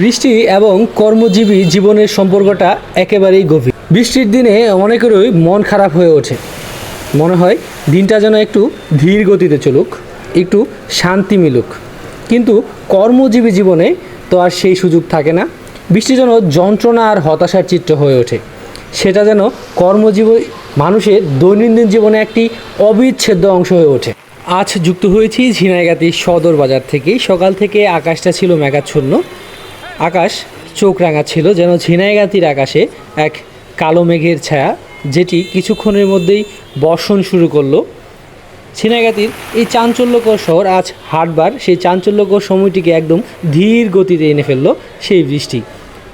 বৃষ্টি এবং কর্মজীবী জীবনের সম্পর্কটা একেবারেই গভীর। বৃষ্টির দিনে অনেকেরই মন খারাপ হয়ে ওঠে। মনে হয় দিনটা যেন একটু ধীর গতিতে চলুক, একটু শান্তি মিলুক। কিন্তু কর্মজীবী জীবনে তো আর সেই সুযোগ থাকে না। বৃষ্টি যেন যন্ত্রণা আর হতাশার চিত্র হয়ে ওঠে। সেটা যেন কর্মজীবী মানুষের দৈনন্দিন জীবনে একটি অবিচ্ছেদ্য অংশ হয়ে ওঠে। আজ যুক্ত হয়েছি ঝিনাইগাতি সদর বাজার থেকে সকাল থেকে আকাশটা ছিল মেঘাচ্ছন্ন। আকাশ চোখ রাঙা ছিল যেন ঝিনাইগাতির আকাশে এক কালো মেঘের ছায়া, যেটি কিছুক্ষণের মধ্যেই বর্ষণ শুরু করল। ছিনাগাতির এই চাঞ্চল্যকর শহর আজ হাটবার, সেই চাঞ্চল্যকর সময়টিকে একদম ধীর গতিতে এনে ফেলল সেই বৃষ্টি।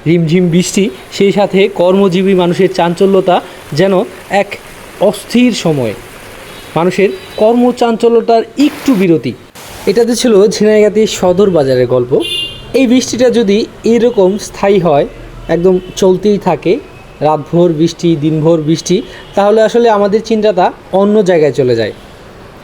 রিমঝিম বৃষ্টি, সেই সাথে কর্মজীবী মানুষের চাঞ্চল্যতা যেন এক অস্থির সময়। মানুষের কর্মচাঞ্চল্যতার একটু বিরতি। এটাতে ছিল ঝিনাইগাতি সদর বাজারের গল্প। এই বৃষ্টিটা যদি এরকম স্থায়ী হয়, একদম চলতেই থাকে, রাতভর বৃষ্টি, দিনভর বৃষ্টি, তাহলে আসলে আমাদের চিন্তাটা অন্য জায়গায় চলে যায়।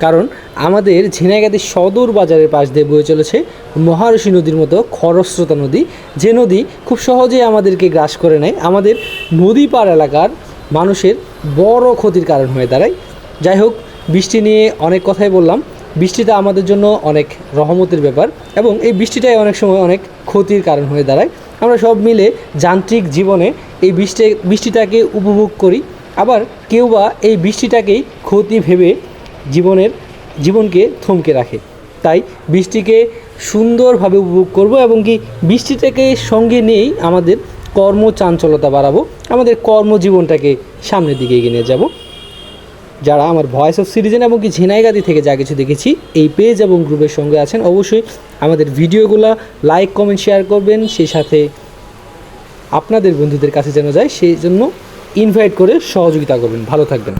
কারণ আমাদের ঝিনাইগাতি সদর বাজারের পাশ দিয়ে বয়ে চলেছে মহারশী নদীর মতো খরস্রোতা নদী। যে নদী খুব সহজেই আমাদেরকে গ্রাস করে নেয়। আমাদের নদী পার এলাকার মানুষের বড় ক্ষতির কারণ হয়ে দাঁড়ায়। যাই হোক, বৃষ্টি নিয়ে অনেক কথাই বললাম। বৃষ্টিটা আমাদের জন্য অনেক রহমতের ব্যাপার এবং এই বৃষ্টিটাই অনেক সময় অনেক ক্ষতির কারণ হয়ে দাঁড়ায়। আমরা সব মিলে যান্ত্রিক জীবনে এই বৃষ্টি বৃষ্টিটাকে উপভোগ করি। আবার কেউ বা এই বৃষ্টিটাকেই ক্ষতি ভেবে জীবনের জীবনকে থমকে রাখে। তাই বৃষ্টিকে সুন্দরভাবে উপভোগ করব এবং কি বৃষ্টিটাকে সঙ্গে নিয়েই আমাদের কর্মচাঞ্চলতা বাড়াবো। আমাদের কর্মজীবনটাকে সামনের দিকে এগিয়ে নিয়ে যাব। যারা আমার ভয়েস অফ সিরিজেন এবং কি ঝিনাইগাদি থেকে যা কিছু দেখেছি, এই পেজ এবং গ্রুপের সঙ্গে আছেন, অবশ্যই আমাদের ভিডিওগুলো লাইক কমেন্ট শেয়ার করবেন। সেই সাথে আপনাদের বন্ধুদের কাছে যেন যায়, সেই জন্য ইনভাইট করে সহযোগিতা করবেন। ভালো থাকবেন।